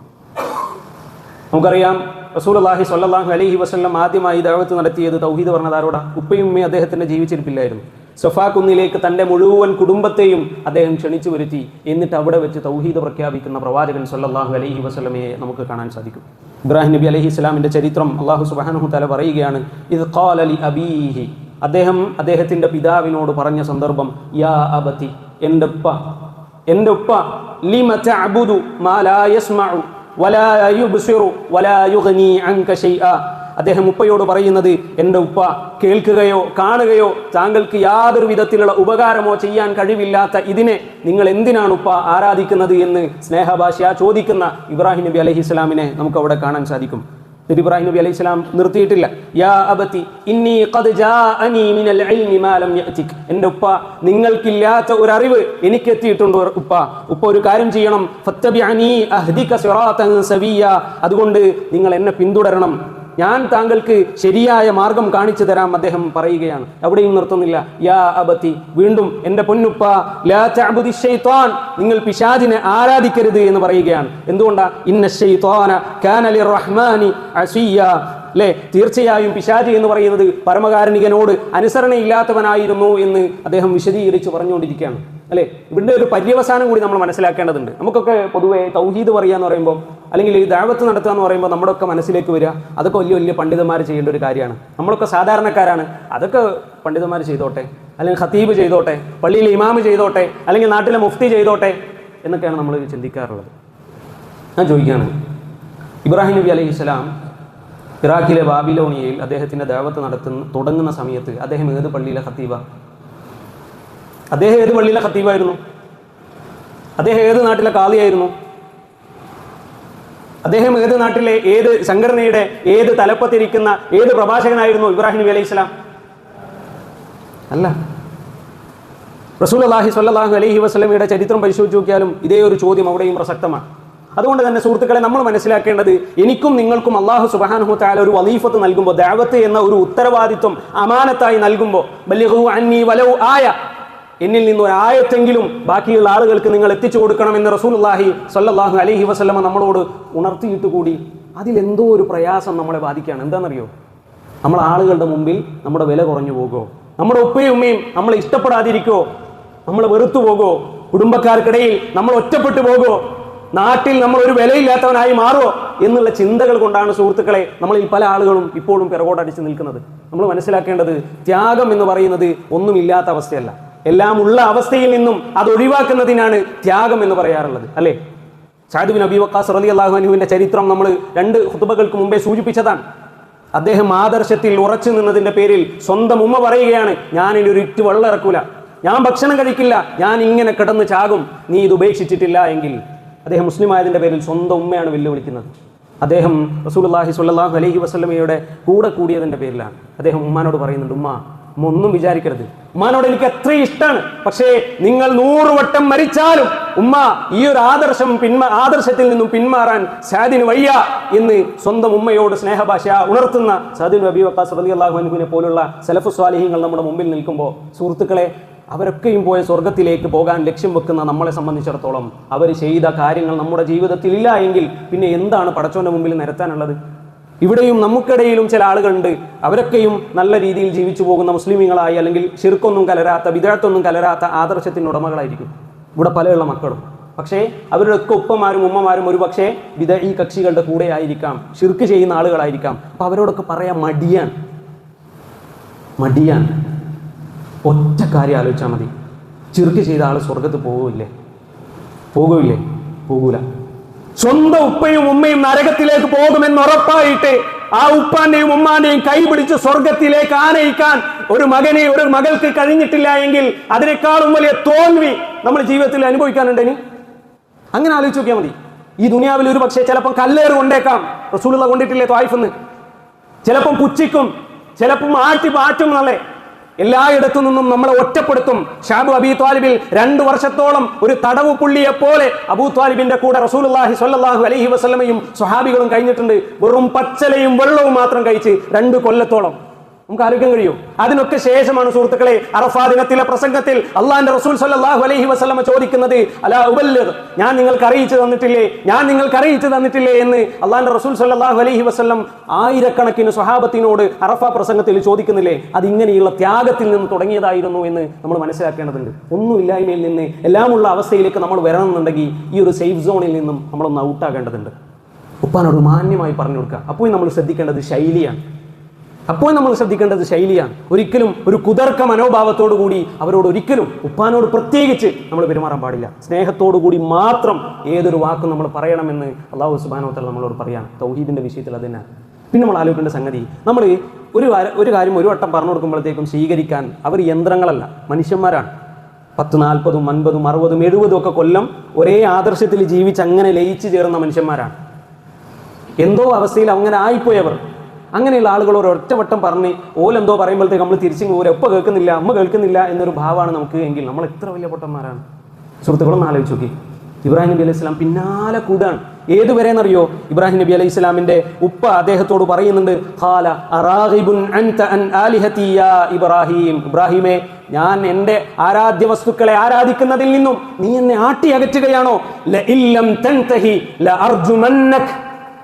നമുക്കറിയാം റസൂലുള്ളാഹി സ്വല്ലല്ലാഹു അലഹി വസ്ലം ആദ്യമായി ദഅവത്ത് നടത്തിയത് തൗഹീദ് പറഞ്ഞതാരോടാ? ഉപ്പയും ഉമ്മയും അദ്ദേഹത്തിന്റെ ജീവിച്ചിരിപ്പില്ലായിരുന്നു. സഫാ കുന്നിലേക്ക് തന്റെ മുഴുവൻ കുടുംബത്തെയും അദ്ദേഹം ക്ഷണിച്ചു വരുത്തി. എന്നിട്ട് അവിടെ വെച്ച് തൗഹീദ് പ്രഖ്യാപിക്കുന്ന പ്രവാചകൻ സല്ലാഹു അലഹി വസ്ലമയെ നമുക്ക് കാണാൻ സാധിക്കും. ഇബ്രാഹിം നബി അലഹി ഇസ്ലാമിന്റെ ചരിത്രം അള്ളാഹു സുബ്ഹാനഹു തല പറയുകയാണ് ഇത് ഖാല ലി അബീഹി. അദ്ദേഹം അദ്ദേഹത്തിന്റെ പിതാവിനോട് പറഞ്ഞ സന്ദർഭം യാ അബത്തി എന്റെ ഉപ്പ എന്റെ ഉപ്പ അബുദു ലാ യസ്മഉ. വലാ യുബ്സിറു അദ്ദേഹം ഉപ്പയോട് പറയുന്നത് എന്റെ ഉപ്പ കേൾക്കുകയോ കാണുകയോ താങ്കൾക്ക് യാതൊരു വിധത്തിലുള്ള ഉപകാരമോ ചെയ്യാൻ കഴിവില്ലാത്ത ഇതിനെ നിങ്ങൾ എന്തിനാണ് ഉപ്പ ആരാധിക്കുന്നത്? എന്ന് സ്നേഹഭാഷ ചോദിക്കുന്ന ഇബ്രാഹിം നബി അലഹി ഇസ്ലാമിനെ നമുക്ക് അവിടെ കാണാൻ സാധിക്കും. എന്നിട്ട് ഇബ്രാഹിം നബി അലൈഹി സ്വലാം നിർത്തിയിട്ടില്ല. യാ അബത്തി ഇന്നി ഖദ് ജാഅനി മിനൽ ഇൽമി മാ ലം യഅതിക്. എന്റെ ഉപ്പ നിങ്ങൾക്കില്ലാത്ത ഒരു അറിവ് എനിക്ക് എത്തിയിട്ടുണ്ട് ഉപ്പ. ഉപ്പ ഒരു കാര്യം ചെയ്യണം. ഫത്തബിഅനി അഹ്ദിക സിറാതൻ സവിയ. അതുകൊണ്ട് നിങ്ങൾ എന്നെ പിന്തുടരണം. ഞാൻ താങ്കൾക്ക് ശരിയായ മാർഗം കാണിച്ചു തരാം അദ്ദേഹം പറയുകയാണ്. അവിടെയും നിർത്തുന്നില്ല. യാ അബത്തി വീണ്ടും എന്റെ പൊന്നുപ്പ ലാ നിങ്ങൾ പിശാജിനെ ആരാധിക്കരുത് എന്ന് പറയുകയാണ്. എന്തുകൊണ്ടാ? ഇന്ന അസിയ. അല്ലേ തീർച്ചയായും പിശാജി എന്ന് പറയുന്നത് പരമകാരുണികനോട് അനുസരണയില്ലാത്തവനായിരുന്നു എന്ന് അദ്ദേഹം വിശദീകരിച്ച് പറഞ്ഞുകൊണ്ടിരിക്കുകയാണ്. അല്ലേ? ഇവിടെ ഒരു പര്യവസാനം കൂടി നമ്മൾ മനസ്സിലാക്കേണ്ടതുണ്ട്. നമുക്കൊക്കെ പൊതുവേ തൗഹീദ് പറയുക എന്ന് പറയുമ്പോൾ അല്ലെങ്കിൽ ഈ ദാവത്ത് നടത്തുക എന്ന് പറയുമ്പോൾ നമ്മുടെയൊക്കെ മനസ്സിലേക്ക് വരിക അതൊക്കെ വലിയ വലിയ പണ്ഡിതന്മാർ ചെയ്യേണ്ട ഒരു കാര്യമാണ്. നമ്മളൊക്കെ സാധാരണക്കാരാണ്. അതൊക്കെ പണ്ഡിതന്മാർ ചെയ്തോട്ടെ അല്ലെങ്കിൽ ഖത്തീബ് ചെയ്തോട്ടെ പള്ളിയിലെ ഇമാമ് ചെയ്തോട്ടെ അല്ലെങ്കിൽ നാട്ടിലെ മുഫ്തി ചെയ്തോട്ടെ എന്നൊക്കെയാണ് നമ്മൾ ചിന്തിക്കാറുള്ളത്. ഞാൻ ചോദിക്കുകയാണ്. ഇബ്രാഹിം നബി അലൈഹി സ്വലാം ഇറാഖിലെ ബാബിലോണിയയിൽ അദ്ദേഹത്തിന്റെ ദേവത്ത് നടത്തുന്ന തുടങ്ങുന്ന സമയത്ത് അദ്ദേഹം ഏത് പള്ളിയിലെ ഖത്തീബ? അദ്ദേഹം ഏത് പള്ളിയിലെ ഖത്തീബായിരുന്നു? അദ്ദേഹം ഏത് നാട്ടിലെ കാളിയായിരുന്നു അദ്ദേഹം ഏത് നാട്ടിലെ ഏത് സംഘടനയുടെ ഏത് തലപ്പത്തിരിക്കുന്ന ഏത് പ്രഭാഷകനായിരുന്നു ഇബ്രാഹിം നബി അലൈഹി ഇസ്ലാം അല്ല. റസൂൽ അള്ളാഹി സ്വല്ലാഹു അലൈഹി വസ്ലമിയുടെ ചരിത്രം പരിശോധിച്ച് നോക്കിയാലും ഇതേ ഒരു ചോദ്യം അവിടെയും പ്രസക്തമാണ്. അതുകൊണ്ട് തന്നെ സുഹൃത്തുക്കളെ നമ്മൾ മനസ്സിലാക്കേണ്ടത് എനിക്കും നിങ്ങൾക്കും അള്ളാഹു സുബാനുഹു താല ഒരു വലീഫത്ത് നൽകുമ്പോൾ ദാവത്ത് എന്ന ഒരു ഉത്തരവാദിത്വം അമാനത്തായി നൽകുമ്പോൾ എന്നിൽ നിന്ന് ഒരായത്തെങ്കിലും ബാക്കിയുള്ള ആളുകൾക്ക് നിങ്ങൾ എത്തിച്ചു കൊടുക്കണമെന്ന് റസൂലുള്ളാഹി സല്ലാഹു അലഹി വസ്ലമ നമ്മളോട് ഉണർത്തിയിട്ട് കൂടി അതിലെന്തോ ഒരു പ്രയാസം നമ്മളെ ബാധിക്കുകയാണ്. എന്താണെന്നറിയോ? നമ്മൾ ആളുകളുടെ മുമ്പിൽ നമ്മുടെ വില കുറഞ്ഞു പോകുമോ? നമ്മുടെ ഉപ്പയും ഉമ്മയും നമ്മളെ ഇഷ്ടപ്പെടാതിരിക്കോ നമ്മൾ വെറുത്തു പോകുമോ? കുടുംബക്കാർക്കിടയിൽ നമ്മൾ ഒറ്റപ്പെട്ടു പോകുമോ? നാട്ടിൽ നമ്മൾ ഒരു വിലയില്ലാത്തവനായി മാറുമോ? എന്നുള്ള ചിന്തകൾ കൊണ്ടാണ് സുഹൃത്തുക്കളെ നമ്മളിൽ പല ആളുകളും ഇപ്പോഴും പിറകോട്ടടിച്ച് നിൽക്കുന്നത്. നമ്മൾ മനസ്സിലാക്കേണ്ടത് ത്യാഗം എന്ന് പറയുന്നത് ഒന്നുമില്ലാത്ത അവസ്ഥയല്ല. എല്ലാം ഉള്ള അവസ്ഥയിൽ നിന്നും അത് ഒഴിവാക്കുന്നതിനാണ് ത്യാഗം എന്ന് പറയാറുള്ളത് അല്ലേ? ഷാദുബിൻ അബി വക്കാസ് റലി അള്ളാഹുനുവിന്റെ ചരിത്രം നമ്മൾ രണ്ട് ഹുത്തുബകൾക്ക് മുമ്പേ സൂചിപ്പിച്ചതാണ്. അദ്ദേഹം ആദർശത്തിൽ ഉറച്ചു നിന്നതിന്റെ പേരിൽ സ്വന്തം ഉമ്മ പറയുകയാണ് ഞാൻ ഇനി ഒരു ഇറ്റ് വെള്ളം ഇറക്കൂല. ഞാൻ ഭക്ഷണം കഴിക്കില്ല. ഞാൻ ഇങ്ങനെ കിടന്ന് ചാകും. നീ ഇത് ഉപേക്ഷിച്ചിട്ടില്ല എങ്കിൽ. അദ്ദേഹം മുസ്ലിം ആയതിന്റെ പേരിൽ സ്വന്തം ഉമ്മയാണ് വെല്ലുവിളിക്കുന്നത്. അദ്ദേഹം റസൂൽ അള്ളാഹി സുല്ലാഹു അലഹി വസല്ലമയുടെ കൂടെ കൂടിയതിന്റെ പേരിലാണ്. അദ്ദേഹം ഉമ്മാനോട് പറയുന്നുണ്ട് ഉമ്മ ഒന്നും വിചാരിക്കരുത്. ഉമ്മാനോട് എനിക്ക് എത്ര ഇഷ്ടമാണ് പക്ഷേ നിങ്ങൾ നൂറ് വട്ടം മരിച്ചാലും ഉമ്മ ഈ ഒരു ആദർശം പിന്മാ ആദർശത്തിൽ നിന്നും പിന്മാറാൻ സാദിന് വയ്യ എന്ന് സ്വന്തം ഉമ്മയോട് സ്നേഹഭാഷ ഉണർത്തുന്ന സാദിൻ നബി വക്കാസ് അലി അള്ളാഹുവിനെ പോലുള്ള സലഫു സ്വാലിഹ്യങ്ങൾ നമ്മുടെ മുമ്പിൽ നിൽക്കുമ്പോൾ സുഹൃത്തുക്കളെ അവരൊക്കെയും പോയ സ്വർഗത്തിലേക്ക് പോകാൻ ലക്ഷ്യം വെക്കുന്ന നമ്മളെ സംബന്ധിച്ചിടത്തോളം അവർ ചെയ്ത കാര്യങ്ങൾ നമ്മുടെ ജീവിതത്തിൽ ഇല്ല എങ്കിൽ പിന്നെ എന്താണ് പടച്ചോന്റെ മുമ്പിൽ നിരത്താനുള്ളത്? ഇവിടെയും നമുക്കിടയിലും ചില ആളുകളുണ്ട്. അവരൊക്കെയും നല്ല രീതിയിൽ ജീവിച്ചു പോകുന്ന മുസ്ലിമീങ്ങളായി അല്ലെങ്കിൽ ചെറുക്കൊന്നും കലരാത്ത വിദേഹത്തൊന്നും കലരാത്ത ആദർശത്തിന്റെ ഉടമകളായിരിക്കും. ഇവിടെ പലയുള്ള മക്കളും. പക്ഷേ അവരുടെ ഒക്കെ ഉപ്പമാരും ഉമ്മമാരും ഒരു പക്ഷേ വിധ ഈ കക്ഷികളുടെ കൂടെ ആയിരിക്കാം. ഷിർക്ക് ചെയ്യുന്ന ആളുകളായിരിക്കാം. അപ്പം അവരോടൊക്കെ പറയാൻ മടിയാണ്. മടിയാണ്. ഒറ്റ കാര്യം ആലോചിച്ചാൽ മതി. ചിർക്ക് ചെയ്ത ആൾ സ്വർഗത്ത് പോകില്ലേ പോകില്ലേ പോകൂല. സ്വന്തം ഉപ്പയും ഉമ്മയും നരകത്തിലേക്ക് പോകുമെന്ന് ഉറപ്പായിട്ട് ആ ഉപ്പാന്റെയും ഉമ്മാന്റെയും കൈ പിടിച്ച് സ്വർഗത്തിലേക്ക് ആനയിക്കാൻ ഒരു മകനെ ഒരു മകൾക്ക് കഴിഞ്ഞിട്ടില്ല എങ്കിൽ അതിനേക്കാളും വലിയ തോൽവി നമ്മൾ ജീവിതത്തിൽ അനുഭവിക്കാനുണ്ടെനി അങ്ങനെ ആലോചിച്ച് നോക്കിയാൽ മതി. ഈ ദുനിയാവിൽ ഒരു പക്ഷേ ചിലപ്പം കല്ലേറ് കൊണ്ടേക്കാം. റസൂലുള്ള കൊണ്ടിട്ടില്ലേ ത്വായിഫെന്ന്. ചിലപ്പം പുച്ഛിക്കും. ചിലപ്പം ആറ്റി പാറ്റും എന്നല്ലേ എല്ലായിടത്തു നിന്നും നമ്മളെ ഒറ്റപ്പെടുത്തും. ഷാബു അബി ത്വാലിബിൽ രണ്ടു വർഷത്തോളം ഒരു തടവ് പുള്ളിയെ പോലെ അബൂ ത്വാലിബിന്റെ കൂടെ റസൂലുള്ളാഹി സ്വല്ലല്ലാഹു അലഹി വസ്ലമയും സ്വഹാബികളും കഴിഞ്ഞിട്ടുണ്ട്. വെറും പച്ചലയും വെള്ളവും മാത്രം കഴിച്ച് രണ്ട് കൊല്ലത്തോളം. നമുക്ക് ആലോചിക്കാൻ കഴിയൂ. അതിനൊക്കെ ശേഷമാണ് സുഹൃത്തുക്കളെ അറഫാ ദിനത്തിലെ പ്രസംഗത്തിൽ അള്ളാന്റെ റസൂൽ സല്ലാഹു അലൈഹി വസ്ലമ ചോദിക്കുന്നത് അലാ ഉബല്ലിഗ് ഞാൻ നിങ്ങൾക്ക് അറിയിച്ചു തന്നിട്ടില്ലേ? ഞാൻ നിങ്ങൾക്ക് അറിയിച്ചു തന്നിട്ടില്ലേ? എന്ന് അള്ളാന്റെ റസൂൽ സല്ലാഹു അലൈഹി വസ്ലം ആയിരക്കണക്കിന് സ്വഹാബത്തിനോട് അറഫ പ്രസംഗത്തിൽ ചോദിക്കുന്നില്ലേ? അത് ഇങ്ങനെയുള്ള ത്യാഗത്തിൽ നിന്ന് തുടങ്ങിയതായിരുന്നു എന്ന് നമ്മൾ മനസ്സിലാക്കേണ്ടതുണ്ട്. ഒന്നുമില്ലായ്മയിൽ നിന്ന് എല്ലാമുള്ള അവസ്ഥയിലേക്ക് നമ്മൾ വരണമെന്നുണ്ടെങ്കിൽ ഈ ഒരു സേഫ് സോണിൽ നിന്നും നമ്മളൊന്ന് ഔട്ടാകേണ്ടതുണ്ട് ഉപ്പാനോട് മാന്യമായി പറഞ്ഞു കൊടുക്കുക. അപ്പോൾ നമ്മൾ ശ്രദ്ധിക്കേണ്ടത് ശൈലിയാണ്. അപ്പോൾ നമ്മൾ ശ്രദ്ധിക്കേണ്ടത് ശൈലിയാണ്. ഒരിക്കലും ഒരു കുതർക്ക മനോഭാവത്തോടു കൂടി അവരോട് ഒരിക്കലും ഉപ്പാനോട് പ്രത്യേകിച്ച് നമ്മൾ പെരുമാറാൻ പാടില്ല. സ്നേഹത്തോടു കൂടി മാത്രം ഏതൊരു വാക്കും നമ്മൾ പറയണമെന്ന് അള്ളാഹു സുബാനോത്തൽ നമ്മളോട് പറയാണ്. തൗഹീദിന്റെ വിഷയത്തിൽ അത് തന്നെ. പിന്നെ നമ്മൾ ആലോചിക്കേണ്ട സംഗതി നമ്മൾ ഒരു ഒരു കാര്യം ഒരു വട്ടം പറഞ്ഞു കൊടുക്കുമ്പോഴത്തേക്കും സ്വീകരിക്കാൻ അവർ യന്ത്രങ്ങളല്ല മനുഷ്യന്മാരാണ്. പത്ത് നാൽപ്പതും അൻപതും അറുപതും എഴുപതും ഒക്കെ കൊല്ലം ഒരേ ആദർശത്തിൽ ജീവിച്ച് അങ്ങനെ ലയിച്ചു ചേർന്ന മനുഷ്യന്മാരാണ്. എന്തോ അവസ്ഥയിൽ അങ്ങനെ ആയിപ്പോയവർ. അങ്ങനെയുള്ള ആളുകൾ ഒരു ഒറ്റവട്ടം പറഞ്ഞ് ഓലെന്തോ പറയുമ്പോഴത്തേക്ക് നമ്മൾ തിരിച്ചും പോരെ ഉപ്പ കേൾക്കുന്നില്ല അമ്മ കേൾക്കുന്നില്ല എന്നൊരു ഭാവമാണ് നമുക്ക് എങ്കിൽ നമ്മൾ എത്ര വലിയ പൊട്ടന്മാരാണ്. സുഹൃത്തുക്കളൊന്ന് ആലോചിച്ച് നോക്കി. ഇബ്രാഹിം നബി അലൈഹി സ്വലാം പിന്നാലെ കൂടാണ്. ഏതുവരെ എന്നറിയോ ഇബ്രാഹിം നബി അലൈഹി സ്വലാമിന്റെ ഉപ്പ അദ്ദേഹത്തോട് പറയുന്നുണ്ട് ഖാല അറാഗിബുൻ അൻത അൻ ഇബ്രാഹിം. ഇബ്രാഹിമേ ഞാൻ എന്റെ ആരാധ്യ വസ്തുക്കളെ ആരാധിക്കുന്നതിൽ നിന്നും നീ എന്നെ ആട്ടി അകറ്റുകയാണോ? ല ഇല്ലം തൻതഹി ല അർജുമന്നക്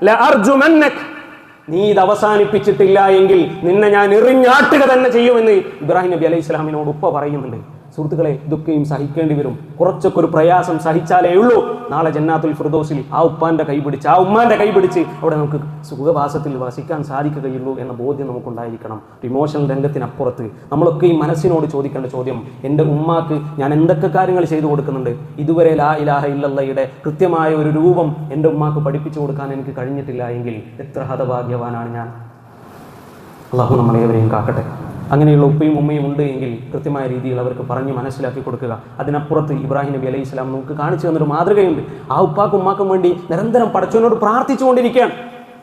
ല അർജുമന്നക്. നീ ഇത് അവസാനിപ്പിച്ചിട്ടില്ല എങ്കിൽ നിന്നെ ഞാൻ എറിഞ്ഞാട്ടുക തന്നെ ചെയ്യുമെന്ന് ഇബ്രാഹിം നബി അലൈഹി സ്വലാമിനോട് ഉപ്പ പറയുന്നുണ്ട്. സുഹൃത്തുക്കളെ ഇതൊക്കെയും സഹിക്കേണ്ടി വരും. കുറച്ചൊക്കെ ഒരു പ്രയാസം സഹിച്ചാലേ ഉള്ളൂ. നാളെ ജന്നാത്തുൽ ഫിർദോസിൽ ആ ഉപ്പാന്റെ കൈ പിടിച്ച് ആ ഉമ്മാന്റെ കൈ പിടിച്ച് അവിടെ നമുക്ക് സുഖവാസത്തിൽ വസിക്കാൻ സാധിക്കുകയുള്ളൂ എന്ന ബോധ്യം നമുക്കുണ്ടായിരിക്കണം. ഇമോഷണൽ രംഗത്തിനപ്പുറത്ത് നമ്മളൊക്കെ ഈ മനസ്സിനോട് ചോദിക്കേണ്ട ചോദ്യം എന്റെ ഉമ്മാക്ക് ഞാൻ എന്തൊക്കെ കാര്യങ്ങൾ ചെയ്തു കൊടുക്കുന്നുണ്ട്? ഇതുവരെ ലാ ഇലാഹ ഇല്ലല്ലയുടെ കൃത്യമായ ഒരു രൂപം എന്റെ ഉമ്മാക്ക് പഠിപ്പിച്ചു കൊടുക്കാൻ എനിക്ക് കഴിഞ്ഞിട്ടില്ല എങ്കിൽ എത്ര ഹതഭാഗ്യവാനാണ് ഞാൻ? അള്ളാഹു നമ്മളേവരെയും കാക്കട്ടെ. അങ്ങനെയുള്ള ഉപ്പയും ഉമ്മയും ഉണ്ട് എങ്കിൽ കൃത്യമായ രീതിയിൽ അവർക്ക് പറഞ്ഞ് മനസ്സിലാക്കി കൊടുക്കുക. അതിനപ്പുറത്ത് ഇബ്രാഹിം നബി അലൈഹി സ്വലാം നമുക്ക് കാണിച്ചു തന്നൊരു മാതൃകയുണ്ട്. ആ ഉപ്പാക്കും ഉമ്മാക്കും വേണ്ടി നിരന്തരം പടച്ചവനോട് പ്രാർത്ഥിച്ചുകൊണ്ടിരിക്കുകയാണ്.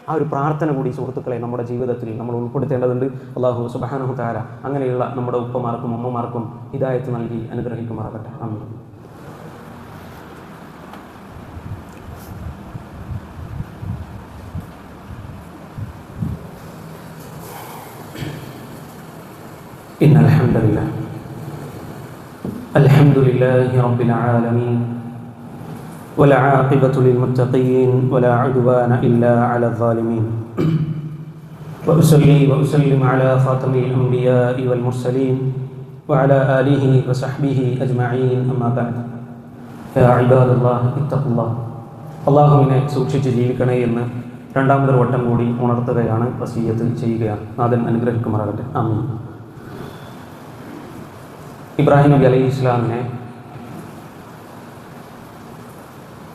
ആ ഒരു പ്രാർത്ഥന കൂടി സുഹൃത്തുക്കളെ നമ്മുടെ ജീവിതത്തിൽ നമ്മൾ ഉൾപ്പെടുത്തേണ്ടതുണ്ട്. അള്ളാഹു സുബാനഹു താര അങ്ങനെയുള്ള നമ്മുടെ ഉപ്പമാർക്കും ഉമ്മമാർക്കും ഹിദായത്ത് നൽകി അനുഗ്രഹിക്കുമാറാകട്ടെ. ആമീൻ. إن الحمد لله الحمد لله رب العالمين والعاقبة للمتقين ولا عدوان إلا على الظالمين وأصلي وأسلم على خاتم الأنبياء والمرسلين وعلى آله وصحبه أجمعين أما بعد يا عباد الله اتقوا الله അള്ളാഹുവിനെ സൂക്ഷിച്ച് ജീവിക്കണേ എന്ന് രണ്ടാമതൊരു വട്ടം കൂടി ഉണർത്തുകയാണ് വസീയത്ത് ചെയ്യുകയാണ് നാഥൻ അനുഗ്രഹിക്കുമാറാകട്ടെ ആമീൻ ഇബ്രാഹിം നബി അലൈഹി ഇസ്ലാമിനെ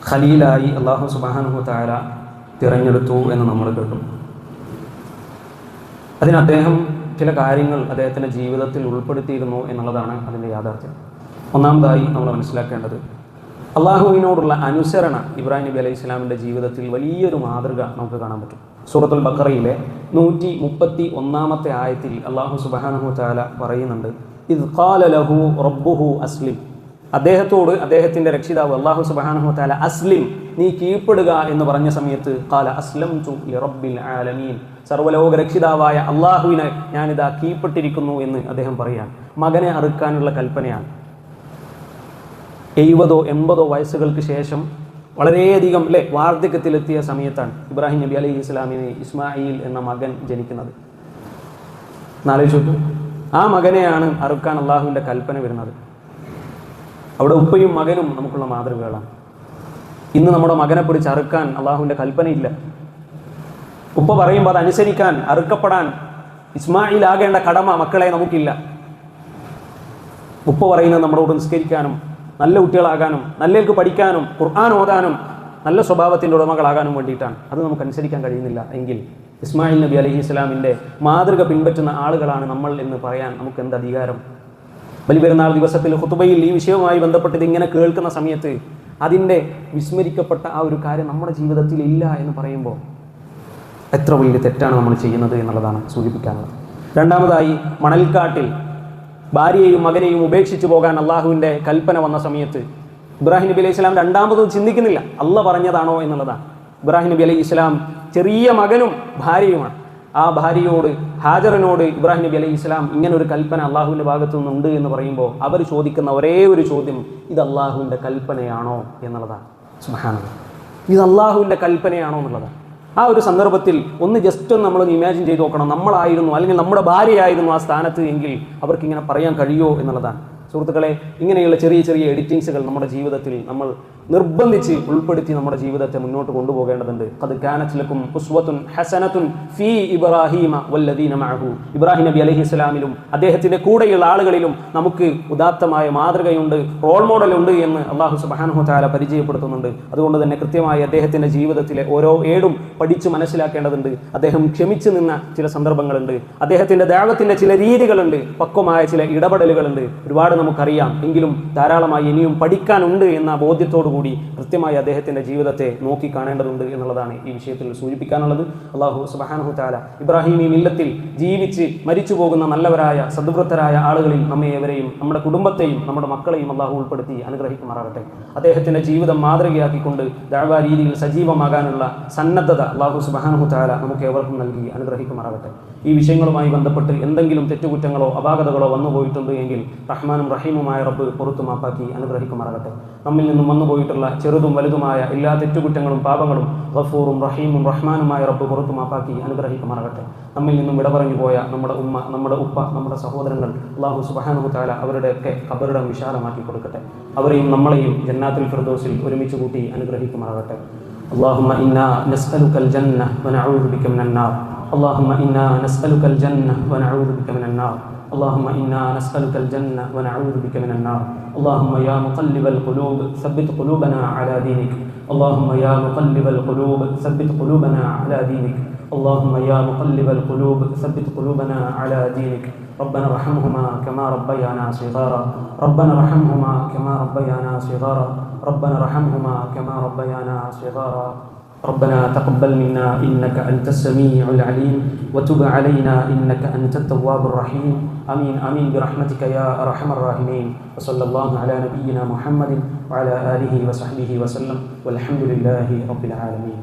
ഖലീലായി അള്ളാഹു സുബാനുഹു താര തിരഞ്ഞെടുത്തു എന്ന് നമ്മൾ കേട്ടു. അതിന് അദ്ദേഹം ചില കാര്യങ്ങൾ അദ്ദേഹത്തിന്റെ ജീവിതത്തിൽ ഉൾപ്പെടുത്തിയിരുന്നു എന്നുള്ളതാണ് അതിന്റെ യാഥാർത്ഥ്യം. ഒന്നാമതായി നമ്മൾ മനസ്സിലാക്കേണ്ടത് അള്ളാഹുവിനോടുള്ള അനുസരണ ഇബ്രാഹിം നബി അലൈഹി ഇസ്ലാമിന്റെ ജീവിതത്തിൽ വലിയൊരു മാതൃക നമുക്ക് കാണാൻ പറ്റും. സൂറത്തുൽ ബക്കറയിലെ നൂറ്റി മുപ്പത്തി ഒന്നാമത്തെ ആയത്തിൽ അള്ളാഹു സുബാനഹു താല പറയുന്നുണ്ട് ലഹു റബ്ബുഹു അസ്ലിം. അദ്ദേഹത്തോട് അദ്ദേഹത്തിന്റെ രക്ഷിതാവ് അള്ളാഹു സുബാനഹു താല അസ്ലിം നീ കീഴ്പ്പെടുക എന്ന് പറഞ്ഞ സമയത്ത് കാല അസ്ലം തു റബ്ബിൽ ആലമീൻ. സർവലോക രക്ഷിതാവായ അള്ളാഹുവിനെ ഞാനിതാ കീഴ്പ്പെട്ടിരിക്കുന്നു എന്ന് അദ്ദേഹം പറയാൻ മകനെ അറുക്കാനുള്ള കൽപ്പനയാണ്. എഴുപതോ എൺപതോ വയസ്സുകൾക്ക് ശേഷം വളരെയധികം അല്ലെ വാർദ്ധക്യത്തിലെത്തിയ സമയത്താണ് ഇബ്രാഹിം നബി അലൈഹി ഇസ്ലാമിന് ഇസ്മായിൽ എന്ന മകൻ ജനിക്കുന്നത്. നാലോചിച്ചു ആ മകനെയാണ് അറുക്കാൻ അള്ളാഹുവിന്റെ കൽപ്പന വരുന്നത്. അവിടെ ഉപ്പയും മകനും നമുക്കുള്ള മാതൃകകളാണ്. ഇന്ന് നമ്മുടെ മകനെ പിടിച്ച് അറുക്കാൻ അള്ളാഹുവിന്റെ കൽപ്പനയില്ല. ഉപ്പ പറയുമ്പോൾ അത് അനുസരിക്കാൻ അറുക്കപ്പെടാൻ ഇസ്മായിൽ ആകേണ്ട കടമ മക്കളെ നമുക്കില്ല. ഉപ്പ പറയുന്നത് നമ്മളോട് നിസ്കരിക്കാനും നല്ല കുട്ടികളാകാനും നല്ലേക്ക് പഠിക്കാനും ഖുർആൻ ഓതാനും നല്ല സ്വഭാവത്തിന്റെ ഉടമകളാകാനും വേണ്ടിയിട്ടാണ്. അത് നമുക്ക് അനുസരിക്കാൻ കഴിയുന്നില്ല എങ്കിൽ ഇസ്മായിൽ നബി അലഹി ഇസ്ലാമിന്റെ മാതൃക പിൻപറ്റുന്ന ആളുകളാണ് നമ്മൾ എന്ന് പറയാൻ നമുക്ക് എന്ത് അധികാരം ബലിപെരുന്നാൾ ദിവസത്തിൽ ഹുത്തുബയിൽ ഈ വിഷയവുമായി ബന്ധപ്പെട്ട് ഇതിങ്ങനെ കേൾക്കുന്ന സമയത്ത് അതിന്റെ വിസ്മരിക്കപ്പെട്ട ആ ഒരു കാര്യം നമ്മുടെ ജീവിതത്തിൽ ഇല്ല എന്ന് പറയുമ്പോൾ എത്ര വലിയ തെറ്റാണ് നമ്മൾ ചെയ്യുന്നത് എന്നുള്ളതാണ് സൂചിപ്പിക്കാനുള്ളത്. രണ്ടാമതായി മണൽക്കാട്ടിൽ ഭാര്യയെയും മകനെയും ഉപേക്ഷിച്ചു പോകാൻ അള്ളാഹുവിന്റെ കൽപ്പന വന്ന സമയത്ത് ഇബ്രാഹിം നബി അലൈഹി ഇസ്ലാം രണ്ടാമതും ചിന്തിക്കുന്നില്ല. അല്ല പറഞ്ഞതാണോ എന്നുള്ളതാണ്. ഇബ്രാഹിം നബി അലൈഹി ഇസ്ലാം ചെറിയ മകനും ഭാര്യയുമാണ്. ആ ഭാര്യയോട് ഹാജറിനോട് ഇബ്രാഹിം നബി അലൈഹി ഇസ്ലാം ഇങ്ങനെ ഒരു കൽപ്പന അള്ളാഹുവിന്റെ ഭാഗത്തു നിന്നുണ്ട് എന്ന് പറയുമ്പോൾ അവർ ചോദിക്കുന്ന ഒരേ ഒരു ചോദ്യം ഇത് അള്ളാഹുവിന്റെ കൽപ്പനയാണോ? എന്നുള്ളതാണ്. സുഹാന ഇത് അള്ളാഹുവിന്റെ കൽപ്പനയാണോ എന്നുള്ളതാണ്. ആ ഒരു സന്ദർഭത്തിൽ ഒന്ന് ജസ്റ്റ് ഒന്ന് നമ്മളൊന്ന് ഇമാജിൻ ചെയ്ത് നോക്കണം. നമ്മളായിരുന്നു അല്ലെങ്കിൽ നമ്മുടെ ഭാര്യയായിരുന്നു ആ സ്ഥാനത്ത് എങ്കിൽ അവർക്കിങ്ങനെ പറയാൻ കഴിയുമോ എന്നുള്ളതാണ്. സുഹൃത്തുക്കളെ ഇങ്ങനെയുള്ള ചെറിയ ചെറിയ എഡിറ്റിങ്സുകൾ നമ്മുടെ ജീവിതത്തിൽ നമ്മൾ നിർബന്ധിച്ച് ഉൾപ്പെടുത്തി നമ്മുടെ ജീവിതത്തെ മുന്നോട്ട് കൊണ്ടുപോകേണ്ടതുണ്ട്. അത് കാനത്തിലക്കും ഉസ്വത്തുൻ ഹസനത്തുൻ ഫീ ഇബ്രാഹിമ വല്ലദീന മഅഹു. ഇബ്രാഹിം നബി അലഹി ഇസ്ലാമിലും അദ്ദേഹത്തിന്റെ കൂടെയുള്ള ആളുകളിലും നമുക്ക് ഉദാത്തമായ മാതൃകയുണ്ട് റോൾ മോഡലുണ്ട് എന്ന് അള്ളാഹു സുബാനഹു താല പരിചയപ്പെടുത്തുന്നുണ്ട്. അതുകൊണ്ട് തന്നെ കൃത്യമായി അദ്ദേഹത്തിന്റെ ജീവിതത്തിലെ ഓരോ ഏടും പഠിച്ചു മനസ്സിലാക്കേണ്ടതുണ്ട്. അദ്ദേഹം ക്ഷമിച്ചു നിന്ന ചില സന്ദർഭങ്ങളുണ്ട്. അദ്ദേഹത്തിന്റെ ദേവത്തിന്റെ ചില രീതികളുണ്ട്. പക്വമായ ചില ഇടപെടലുകളുണ്ട്. ഒരുപാട് നമുക്കറിയാം. എങ്കിലും ധാരാളമായി ഇനിയും പഠിക്കാനുണ്ട് എന്ന ബോധ്യത്തോടു കൂടി കൃത്യമായി അദ്ദേഹത്തിന്റെ ജീവിതത്തെ നോക്കി കാണേണ്ടതുണ്ട് എന്നുള്ളതാണ് ഈ വിഷയത്തിൽ സൂചിപ്പിക്കാനുള്ളത്. അള്ളാഹു സുബാനഹു താല ഇബ്രാഹിമി മില്ലത്തിൽ ജീവിച്ച് മരിച്ചു പോകുന്ന നല്ലവരായ സദ്വൃത്തരായ ആളുകളിൽ നമ്മെ ഏവരെയും നമ്മുടെ കുടുംബത്തെയും നമ്മുടെ മക്കളെയും അള്ളാഹു ഉൾപ്പെടുത്തി അനുഗ്രഹിക്കുമാറാകട്ടെ. അദ്ദേഹത്തിന്റെ ജീവിതം മാതൃകയാക്കിക്കൊണ്ട് ദാഴ്വാ രീതിയിൽ സജീവമാകാനുള്ള സന്നദ്ധത അള്ളാഹു സുബാനഹു താല നമുക്ക് ഏവർക്കും നൽകി അനുഗ്രഹിക്കുമാറാകട്ടെ. ഈ വിഷയങ്ങളുമായി ബന്ധപ്പെട്ട് എന്തെങ്കിലും തെറ്റുകുറ്റങ്ങളോ അപാകതകളോ വന്നു പോയിട്ടുണ്ട് എങ്കിൽ റഹ്മാനും റഹീമുമായ റബ്ബ് പുറത്തു മാപ്പാക്കി അനുഗ്രഹിക്കുമാറാകട്ടെ. നമ്മിൽ നിന്നും വന്നുപോയിട്ടുള്ള ചെറുതും വലുതുമായ എല്ലാ തെറ്റുകുറ്റങ്ങളും പാപങ്ങളും ഗഫൂറും റഹീമും റഹ്മാനുമായ റബ്ബ് പുറത്തു മാപ്പാക്കി അനുഗ്രഹിക്കുമാറാകട്ടെ. നമ്മിൽ നിന്നും വിടപറഞ്ഞു പോയ നമ്മുടെ ഉമ്മ നമ്മുടെ ഉപ്പ നമ്മുടെ സഹോദരങ്ങൾ അള്ളാഹു സുബാനു താല അവരുടെയൊക്കെ കബറിടം വിശാലമാക്കി കൊടുക്കട്ടെ. അവരെയും നമ്മളെയും ജന്നാത്തിൽ ഫിർദോസിൽ ഒരുമിച്ച് കൂട്ടി അനുഗ്രഹിക്കുമാറാകട്ടെ. اللهم إنا نسألك الجنة ونعوذ بك من النار. اللهم إنا نسألك الجنة ونعوذ بك من النار. اللهم إنا نسألك الجنة ونعوذ بك من النار. اللهم يا مقلب القلوب ثبت قلوبنا على دينك. اللهم يا مقلب القلوب ثبت قلوبنا على دينك. اللهم يا مقلب القلوب ثبت قلوبنا على دينك. ربنا ارحمهما كما ربيانا صغارا. ربنا ارحمهما كما ربيانا صغارا. ربنا ارحمهما كما ربيانا صغارا. ربنا تقبل منا إنك أنت السميع العليم. وتب علينا إنك أنت التواب الرحيم. آمين آمين. برحمتك يا أرحم الراحمين. وصلى الله على نبينا محمد وعلى آله وصحبه وسلم. والحمد لله رب العالمين.